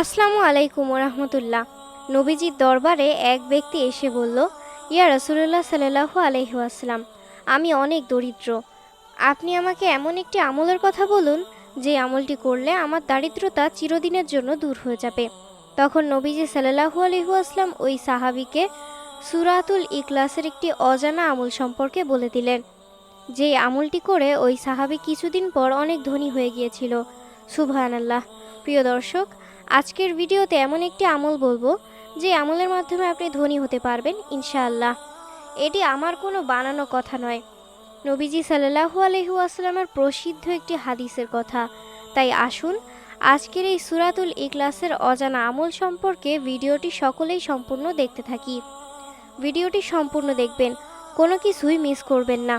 আসসালামু আলাইকুম রহমতুল্লাহ নবীজির দরবারে এক ব্যক্তি এসে বলল, ইয়া রসুল্লাহ সাল্লাহু আলহিহাস্লাম আমি অনেক দরিদ্র। আপনি আমাকে এমন একটি আমলের কথা বলুন, যে আমলটি করলে আমার দারিদ্রতা চিরদিনের জন্য দূর হয়ে যাবে। তখন নবীজি সাল্লাহু আলহিহাস্লাম ওই সাহাবিকে সুরাতুল ইকলাসের একটি অজানা আমল সম্পর্কে বলে দিলেন। যে আমলটি করে ওই সাহাবি কিছুদিন পর অনেক ধনী হয়ে গিয়েছিল। সুবহান আল্লাহ প্রিয় দর্শক আজকের ভিডিওতে এমন একটি আমল বলব, যে আমলের মাধ্যমে আপনি ধনী হতে পারবেন, ইনশাআল্লাহ। এটি আমার কোনো বানানো কথা নয়। নবীজি সাল্লাহু আলহু আসলামের প্রসিদ্ধ একটি হাদিসের কথা। তাই আসুন, আজকের এই সুরাতুল ইকলাসের অজানা আমল সম্পর্কে ভিডিওটি সকলেই সম্পূর্ণ দেখতে থাকি। ভিডিওটি সম্পূর্ণ দেখবেন, কোনো কিছুই মিস করবেন না।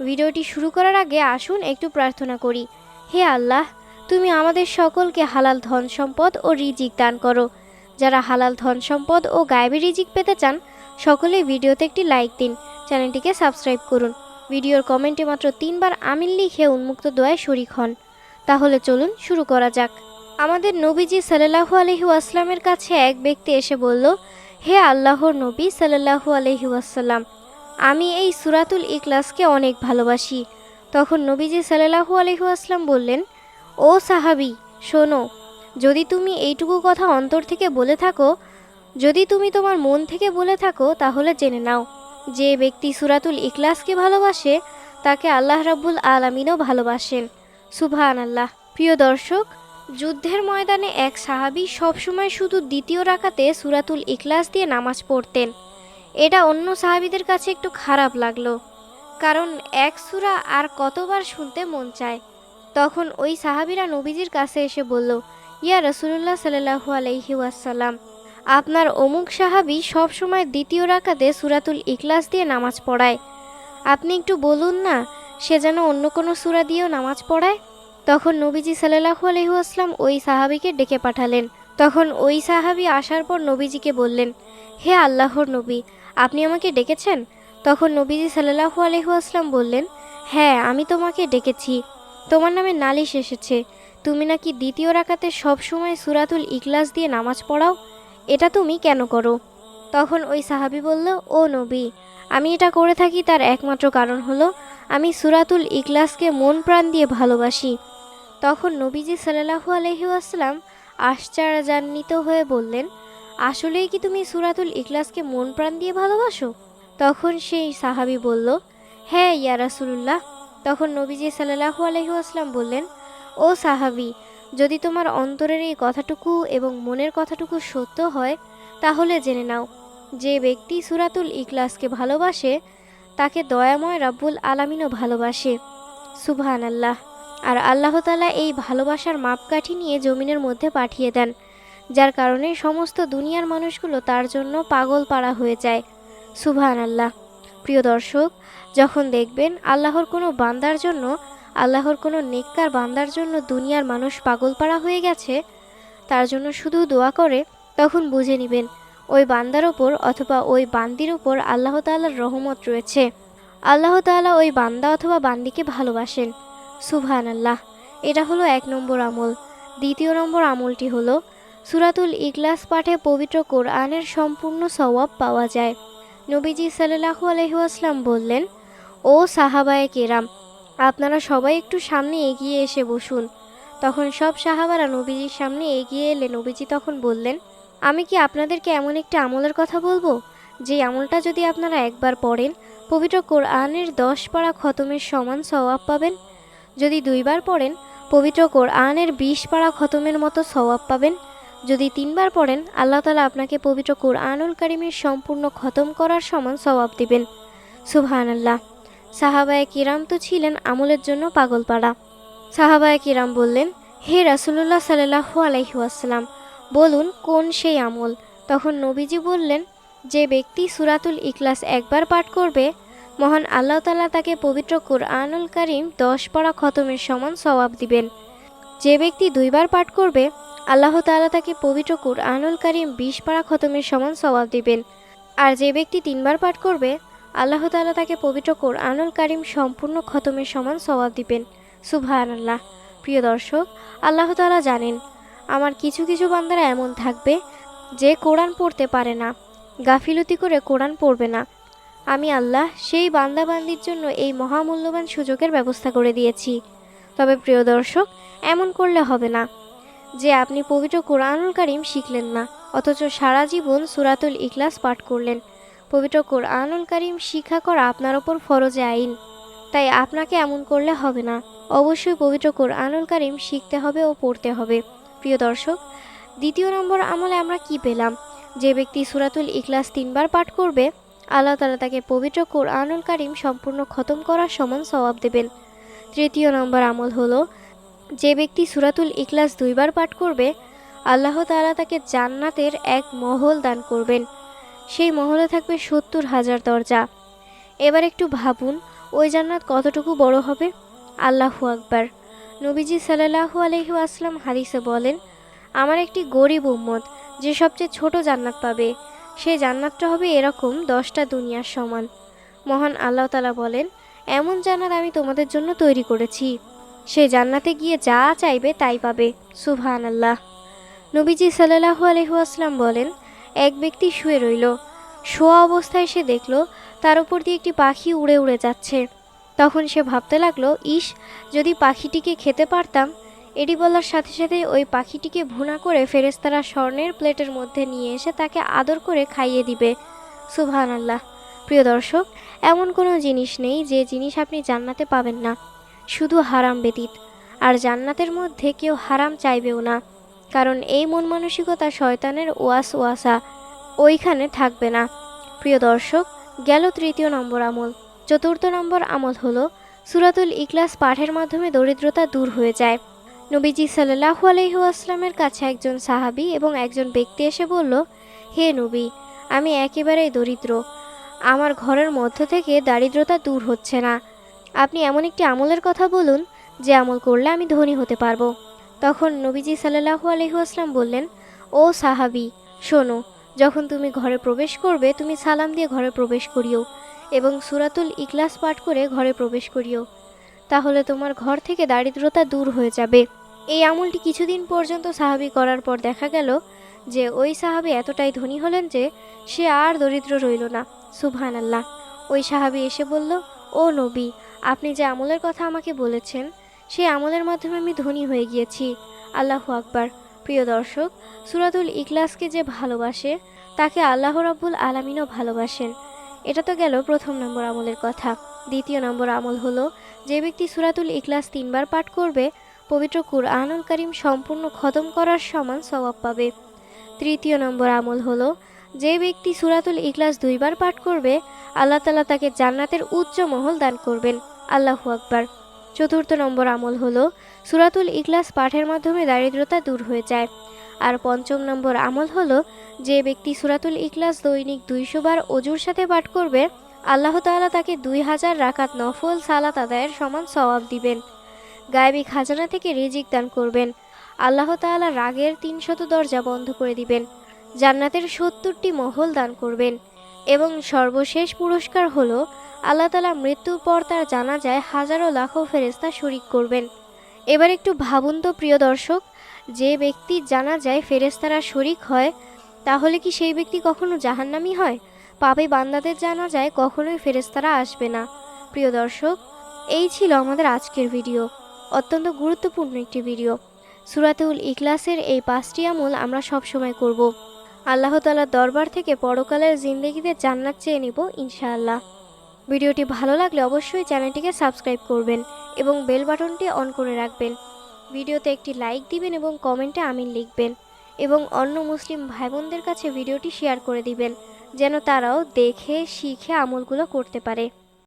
ভিডিওটি শুরু করার আগে আসুন, একটু প্রার্থনা করি, হে আল্লাহ তুমি আমাদের সকলকে হালাল ধন সম্পদ ও রিজিক দান করো। যারা হালাল ধন সম্পদ ও গায়েবী রিজিক পেতে চান, সকলেই ভিডিওতে একটি লাইক দিন, চ্যানেলটিকে সাবস্ক্রাইব করুন। ভিডিওর কমেন্টে মাত্র তিনবার আমিল লিখে উন্মুক্ত দোয়ায় শরিক হন। তাহলে চলুন শুরু করা যাক। আমাদের নবীজি সাল্লাহু আলহি আসলামের কাছে এক ব্যক্তি এসে বলল, হে আল্লাহর নবী সাল্লাহু আলহি আসাল্লাম আমি এই সুরাতুল ইকলাসকে অনেক ভালোবাসি। তখন নবীজি সাল্লাহু আলহু আসলাম বললেন ও সাহাবি, শোনো, যদি তুমি এইটুকু কথা অন্তর থেকে বলে থাকো, যদি তুমি তোমার মন থেকে বলে থাকো, তাহলে জেনে নাও, যে ব্যক্তি সুরাতুল ইকলাসকে ভালোবাসে, তাকে আল্লাহ রাব্বুল আলমিনও ভালোবাসেন। সুবহান আল্লাহ প্রিয় দর্শক, যুদ্ধের ময়দানে এক সাহাবি সবসময় শুধু দ্বিতীয় রাখাতে সুরাতুল ইকলাস দিয়ে নামাজ পড়তেন। এটা অন্য সাহাবিদের কাছে একটু খারাপ লাগল, কারণ এক সুরা আর কতবার শুনতে মন চায়? তখন ওই সাহাবিরা নবীজির কাছে এসে বলল, ইয়া রসুল্লাহ সাল্লাহু আলহি ওয়াসাল্লাম, আপনার অমুক সাহাবি সবসময় দ্বিতীয় রাকাতে সুরাতুল ইকলাস দিয়ে নামাজ পড়ায়। আপনি একটু বলুন না, সে যেন অন্য কোনো সুরা দিয়েও নামাজ পড়ায়? তখন নবীজি সাল্লাহু আসলাম ওই সাহাবিকে ডেকে পাঠালেন। তখন ওই সাহাবি আসার পর নবীজিকে বললেন, হে আল্লাহর নবী, আপনি আমাকে ডেকেছেন? তখন নবীজি সাল্লাহু আলহু আসলাম বললেন হ্যাঁ আমি তোমাকে ডেকেছি। তোমার নামে নালিশ এসেছে। তুমি নাকি দ্বিতীয় রাকাতে সবসময় সুরাতুল ইকলাস দিয়ে নামাজ পড়াও? এটা তুমি কেন করো? তখন ওই সাহাবি বলল, ও নবী, আমি এটা করে থাকি তার একমাত্র কারণ হলো, আমি সুরাতুল ইকলাসকে মন প্রাণ দিয়ে ভালোবাসি। তখন নবীজি সাল্লাহু আলহি আসসালাম আশ্চর্যান্বিত হয়ে বললেন, আসলেই কি তুমি সুরাতুল ইকলাসকে মন প্রাণ দিয়ে ভালোবাসো? তখন সেই সাহাবি বলল হ্যাঁ ইয়া রাসুল্লাহ তখন নবীজি সাল্লাহু আলহিউসলাম বললেন, ও সাহাবি, যদি তোমার অন্তরের এই কথাটুকু এবং মনের কথাটুকু সত্য হয়, তাহলে জেনে নাও, যে ব্যক্তি সুরাতুল ইকলাসকে ভালোবাসে, তাকে দয়াময় রাব্বুল আলামিনও ভালোবাসে। সুবহান আল্লাহ আর আল্লাহ তালা এই ভালোবাসার মাপকাঠি নিয়ে জমিনের মধ্যে পাঠিয়ে দেন, যার কারণে সমস্ত দুনিয়ার মানুষগুলো তার জন্য পাগল পাড়া হয়ে যায়। সুবহান আল্লাহ প্রিয় দর্শক, যখন দেখবেন আল্লাহর কোনো বান্দার জন্য, আল্লাহর কোনো নেককার বান্দার জন্য দুনিয়ার মানুষ পাগলপাড়া হয়ে গেছে, তার জন্য শুধু দোয়া করে, তখন বুঝে নেবেন, ওই বান্দার ওপর অথবা ওই বান্দির ওপর আল্লাহ তাল্লার রহমত রয়েছে। আল্লাহ তাআলা ওই বান্দা অথবা বান্দিকে ভালোবাসেন। সুভান আল্লাহ এটা হলো এক নম্বর আমল। দ্বিতীয় নম্বর আমলটি হলো, সুরাতুল ইকলাস পাঠে পবিত্র কোরআনের সম্পূর্ণ সওয়াব পাওয়া যায়। নবীজি সাল্লাহু আলহিউসলাম বললেন, ও সাহাবায়ে কেরাম, আপনারা সবাই একটু সামনে এগিয়ে এসে বসুন। তখন সব সাহাবারা নবীজির সামনে এগিয়ে এলে নবীজি তখন বললেন, আমি কি আপনাদেরকে এমন একটি আমলের কথা বলব? যে আমলটা যদি আপনারা একবার পড়েন, পবিত্র কোরআনের দশ পাড়া খতমের সমান সওয়াব পাবেন। যদি দুইবার পড়েন, পবিত্র কোরআনের বিশ পাড়া খতমের মতো সওয়াব পাবেন। যদি তিনবার পড়েন, আল্লাহ তালা আপনাকে পবিত্র কোরআনুল কারিমের সম্পূর্ণ খতম করার সমান সওয়াব দিবেন। সুবহান আল্লাহ সাহাবায় কিরাম তো ছিলেন আমলের জন্য পাগলপাড়া। সাহাবায় কিরাম বললেন, হে রাসুল্লাহ সাল্লাহু আলহিউসালাম বলুন কোন সেই আমল? তখন নবীজি বললেন, যে ব্যক্তি সুরাতুল ইকলাস একবার পাঠ করবে, মহান আল্লাহ তালা তাকে পবিত্র কোরআনুল কারিম দশ পড়া খতমের সমান সওয়াব দিবেন। যে ব্যক্তি দুইবার পাঠ করবে আল্লাহ তাআলা তাকে পবিত্র কুরআনুল কারিম বিশ পারা খতমের সমান সওয়াব দিবেন। আর যে ব্যক্তি তিনবার পাঠ করবে, আল্লাহ তাআলা তাকে পবিত্র কোরআনুল কারিম সম্পূর্ণ খতমের সমান সওয়াব দিবেন। সুবহান আল্লাহ প্রিয় দর্শক, আল্লাহ তালা জানেন, আমার কিছু কিছু বান্দারা এমন থাকবে যে কোরআন পড়তে পারে না, গাফিলতি করে কোরআন পড়বে না। আমি আল্লাহ সেই বান্দাবান্দির জন্য এই মহামূল্যবান সুযোগের ব্যবস্থা করে দিয়েছি। তবে প্রিয় দর্শক, এমন করলে হবে না। যে আপনি পবিত্র কোরআনুল কারিম শিখলেন না, অথচ সারা জীবন সুরাতুল ইখলাস পাঠ করলেন। পবিত্র কোরআনুল কারিম শিক্ষা করা আপনার ওপর ফরজে আইন। তাই আপনাকে এমন করলে হবে না। অবশ্যই পবিত্র কোরআনুল কারিম শিখতে হবে ও পড়তে হবে। প্রিয় দর্শক, দ্বিতীয় নম্বর আমলে আমরা কি পেলাম? যে ব্যক্তি সুরাতুল ইখলাস তিনবার পাঠ করবে, আল্লাহ তালা তাকে পবিত্র কোরআনুল করিম সম্পূর্ণ খতম করার সমান সওয়াব দেবেন। তৃতীয় নম্বর আমল হলো যে ব্যক্তি সুরাতুল ইখলাস দুইবার পাঠ করবে, আল্লাহ তালা তাকে জান্নাতের এক মহল দান করবেন। সেই মহলে থাকবে সত্তর হাজার দরজা। এবার একটু ভাবুন, ওই জান্নাত কতটুকু বড় হবে? আল্লাহু আকবার। নবীজি সাল্লাহু আলহি আসলাম হাদিসে বলেন, আমার একটি গরিব উম্মত, যে সবচেয়ে ছোট জান্নাত পাবে সেই জান্নাতটা হবে এরকম দশটা দুনিয়ার সমান। মহান আল্লাহ তালা বলেন, এমন জান্নাত আমি তোমাদের জন্য তৈরি করেছি। সেই জান্নাতে গিয়ে যা চাইবে তাই পাবে সুবহান আল্লাহ নবীজি সাল্লাহু আলহিহাস্লাম বলেন, এক ব্যক্তি শুয়ে রইল, শোয়া অবস্থায় সে দেখল তার উপর দিয়ে একটি পাখি উড়ে উড়ে যাচ্ছে। তখন সে ভাবতে লাগল, ইস, যদি পাখিটিকে খেতে পারতাম, এটি বলার সাথে সাথে ওই পাখিটিকে ভুনা করে ফেরেস্তারা স্বর্ণের প্লেটের মধ্যে নিয়ে এসে তাকে আদর করে খাইয়ে দিবে সুবহান আল্লাহ প্রিয় দর্শক, এমন কোনো জিনিস নেই যে জিনিস আপনি জান্নাতে পাবেন না। শুধু হারাম ব্যতীত, আর জান্নাতের মধ্যে কেউ হারাম চাইবেও না, কারণ এই মন মানসিকতা শয়তানের ওয়াস ওয়াসা, ওইখানে থাকবে না। প্রিয় দর্শক, গেল তৃতীয় নম্বর আমল। চতুর্থ নম্বর আমল হলো, সুরাতুল ইকলাস পাঠের মাধ্যমে দরিদ্রতা দূর হয়ে যায়। নবীজি সাল্লাহু আলহিউসলামের কাছে একজন সাহাবি এবং একজন ব্যক্তি এসে বলল, হে নবী, আমি একেবারেই দরিদ্র। আমার ঘরের মধ্য থেকে দারিদ্রতা দূর হচ্ছে না। আপনি এমন একটি আমলের কথা বলুন যে আমল করলে আমি ধনী হতে পারব। তখন নবীজি সাল্লাহু আলহিউসলাম বললেন, ও সাহাবি, শোনো, যখন তুমি ঘরে প্রবেশ করবে, তুমি সালাম দিয়ে ঘরে প্রবেশ করিও এবং সুরাতুল ইকলাস পাঠ করে ঘরে প্রবেশ করিও। তাহলে তোমার ঘর থেকে দারিদ্রতা দূর হয়ে যাবে। এই আমলটি কিছুদিন পর্যন্ত সাহাবি করার পর দেখা গেল যে ওই সাহাবি এতটাই ধনী হলেন যে সে আর দরিদ্র রইল না। সুবহান আল্লাহ ওই সাহাবি এসে বলল ও নবী, আপনি যে আমলের কথা আমাকে বলেছেন, সেই আমলের মাধ্যমে আমি ধনী হয়ে গিয়েছি। আল্লাহু আকবার। প্রিয় দর্শক, সুরাতুল ইখলাসকে যে ভালোবাসে, তাকে আল্লাহ রাব্বুল আলামিনও ভালোবাসেন। এটা তো গেল প্রথম নম্বর আমলের কথা। দ্বিতীয় নম্বর আমল হলো, যে ব্যক্তি সুরাতুল ইখলাস তিনবার পাঠ করবে, পবিত্র কুর কুরআনুল করিম সম্পূর্ণ খতম করার সমান সওয়াব পাবে। তৃতীয় নম্বর আমল হলো, যে ব্যক্তি সুরাতুল ইখলাস দুইবার পাঠ করবে আল্লাহ তালা তাকে জান্নাতের উচ্চ মহল দান করবেন। আল্লাহু আকবার। চতুর্থ নম্বর আমল হলো, সুরাতুল ইখলাস পাঠের মাধ্যমে দারিদ্রতা দূর হয়ে যায়। আর পঞ্চম নম্বর আমল হলো, যে ব্যক্তি সুরাতুল ইখলাস দৈনিক দুইশো বার অজুর সাথে পাঠ করবে, আল্লাহ তাআলা তাকে দুই হাজার রাকাত নফল সালাত আদায়ের সমান সওয়াব দিবেন। গায়েবী খাজানা থেকে রিজিক দান করবেন। আল্লাহ তাআলা রাগের তিনশত দরজা বন্ধ করে দিবেন। জান্নাতের সত্তরটি মহল দান করবেন। এবং সর্বশেষ পুরস্কার হলো, আল্লাহ তালা মৃত্যুর পর তার জানা যায় হাজারো লাখো ফেরেস্তা শরিক করবেন। এবার একটু ভাবুন তো, প্রিয় দর্শক, যে ব্যক্তি জানা যায় ফেরেস্তারা শরিক হয়, তাহলে কি সেই ব্যক্তি কখনো জাহান্নামি হয়? পাপে বান্দাদের জানা যায় কখনোই ফেরেস্তারা আসবে না। প্রিয় দর্শক, এই ছিল আমাদের আজকের ভিডিও। অত্যন্ত গুরুত্বপূর্ণ একটি ভিডিও। সুরাতুল ইখলাসের এই পাঁচটি আমল আমরা সবসময় করব। আল্লাহ তালার দরবার থেকে পরকালের জিন্দগিতে জান্নাত চেয়ে নিব ইনশাআল্লাহ। ভিডিওটি ভালো লাগলে অবশ্যই চ্যানেলটিকে সাবস্ক্রাইব করবেন এবং বেল বাটনটি অন করে রাখবেন। ভিডিওতে একটি লাইক দিবেন এবং কমেন্টে আমিন লিখবেন এবং অন্য মুসলিম ভাই বোনদের কাছে ভিডিওটি শেয়ার করে দিবেন, যেন তারাও দেখে, শিখে আমলগুলো করতে পারে।